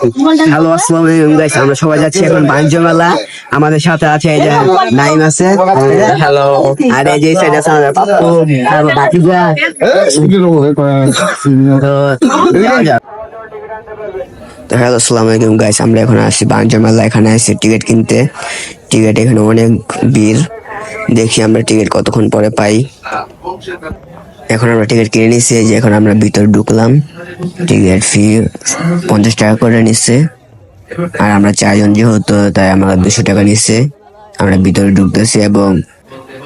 Hello আসসালামু আলাইকুম guys আমরা সবাই যাচ্ছি এখন বাণিজ্য মেলা আমাদের সাথে আছে এই যে নাইম আছে হ্যালো। আর এই যে সাইড আছে আমাদের পাপ্পু আর বাকি যা। তো হ্যালো আসসালামু আলাইকুম গাইস আমরা এখন আসছি বাণিজ্য মেলা এখানে আসছি টিকিট কিনতে। টিকিট এখানে অনেক ভিড়। দেখি আমরা টিকিট কতক্ষণ পরে পাই। এখন আমরা টিকিট কিনে নিচ্ছি যে এখন আমরা ভিতরে ঢুকলাম। টিকিট ফি পঞ্চাশ টাকা করে নিচ্ছে। আর আমরা চারজন যেহেতু, তাই আমরা দুশো টাকা নিচ্ছে। আমরা ভিতরে ঢুকতেছি এবং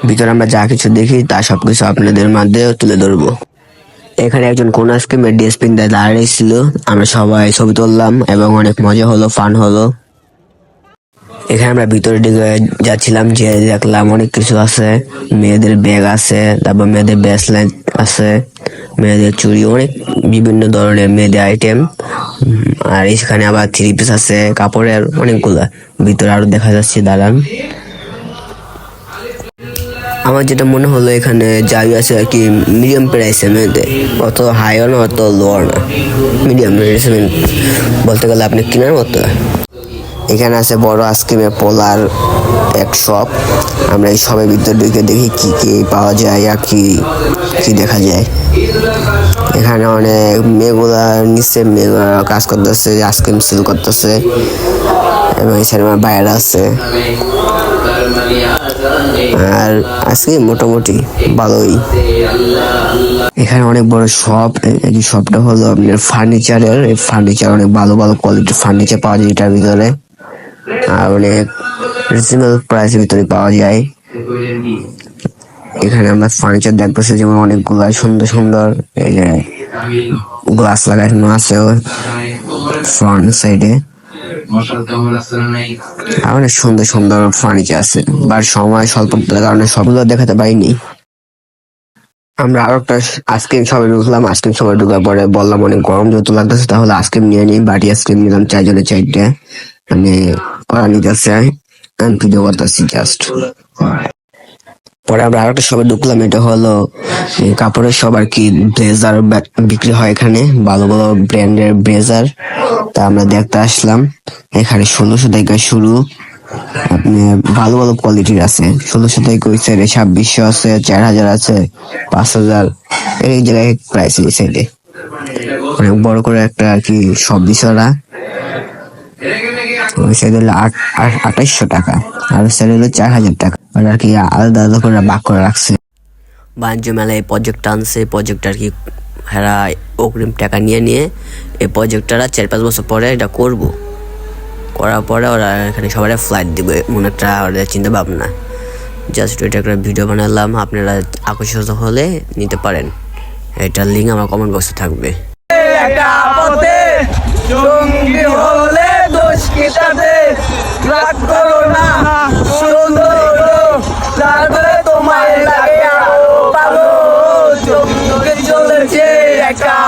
ভিতরে আমরা যা কিছু দেখি, তা সবকিছু আপনাদের মাধ্যমে তুলে ধরবো। এখানে একজন কোন আইসক্রিমের ডিএসপিন দিয়ে দাঁড়িয়ে ছিল আমরা সবাই ছবি তুললাম এবং অনেক মজা হলো ফান হলো। এখানে আমরা ভিতরে দিকে যাচ্ছিলাম, যে দেখলাম অনেক কিছু আছে। মেয়েদের ব্যাগ আছে, তারপর মেয়েদের ব্রেসলেট আছে, মেয়েদের চুড়ি, অনেক বিভিন্ন ধরনের মেয়েদের আইটেম আর এখানে আবার থ্রি পিস আছে, কাপড়ের অনেকগুলা। ভিতরে আরও দেখা যাচ্ছে, দাঁড়ান। আমার যেটা মনে হলো এখানে যাই আছে আর কি মিডিয়াম প্রাইসের মেয়েদের। অত হাইও না, অত লোয়ার না। মিডিয়াম প্রাইসের বলতে গেলে আপনি কেনার মতো। এখানে আছে বড় আইসক্রিমের পোলার এক শপ আমরা এই সবের ভিতরে ঢুকে দেখি কি কি পাওয়া যায় আর কি কি দেখা যায়। এখানে অনেক মেয়েগুলা নিচে মেয়েগুলা কাজ করতেছে আইসক্রিম সেল করতেছে। এবং এই সাইডে আমার বাইরে আছে। আর আজকে মোটামুটি ভালোই। এখানে অনেক বড় শপ এই শপটা হলো আপনার ফার্নিচারের এই ফার্নিচার অনেক ভালো ভালো কোয়ালিটির ফার্নিচার পাওয়া যায় এটার ভিতরে। আর অনেক রিজনেবল প্রাইসের ভিতরে পাওয়া যায়। এখানে আমরা ফার্নিচার দেখতেছি, যেমন অনেকগুলা সুন্দর সুন্দর এই যে গ্লাস লাগানো আছে ফ্রন্ট সাইডে অনেক সুন্দর সুন্দর ফার্নিচার আছে বাট সময় স্বল্পতার কারণে সবগুলো দেখাতে পারিনি। আমরা আরও একটা আইসক্রিম সবাই ঢুকলাম আইসক্রিম সবাই ঢুকার পরে বললাম অনেক গরম যেহেতু লাগতেছে, তাহলে আইসক্রিম নিয়ে নিই, বাটি আইসক্রিম নিলাম চারজনের চারটে। মানে ওরা নিতেছে আমি ভিডিও করতেছি জাস্ট পরে আমরা আরেকটা সবাই ঢুকলাম, এটা হলো কাপড়ের সব আর কি ব্লেজার বিক্রি হয় এখানে, ভালো ভালো ব্র্যান্ডের ব্লেজার তা আমরা দেখতে আসলাম, এখানে ষোলোশো থেকে শুরু। আপনি ভালো ভালো কোয়ালিটির আছে, ষোলোশো থেকে ওই সাইডে ছাব্বিশশো আছে, চার হাজার আছে, পাঁচ হাজার। এই জায়গায় প্রাইস এই সাইডে অনেক বড় করে একটা আর কি সব বিষয়রা ওই সাইড হলো আঠাইশশো টাকা। আর ওই হলো চার হাজার টাকা। আর আর কি আলাদা আলাদা করে বাক করে রাখছে। বাণিজ্য মেলায় প্রজেক্ট আনছে। প্রজেক্ট আর কি হেরা অগ্রিম টাকা নিয়ে নিয়ে এই প্রজেক্টটা চার পাঁচ বছর পরে এটা করব। করার পরে ওরা এখানে সবাই ফ্লাইট দিবে। মনে একটা ওদের চিন্তা ভাবনা। জাস্ট এটা একটা ভিডিও বানালাম। আপনারা আকর্ষিত হলে নিতে পারেন। এটার লিঙ্ক আমার কমেন্ট বক্সে থাকবে।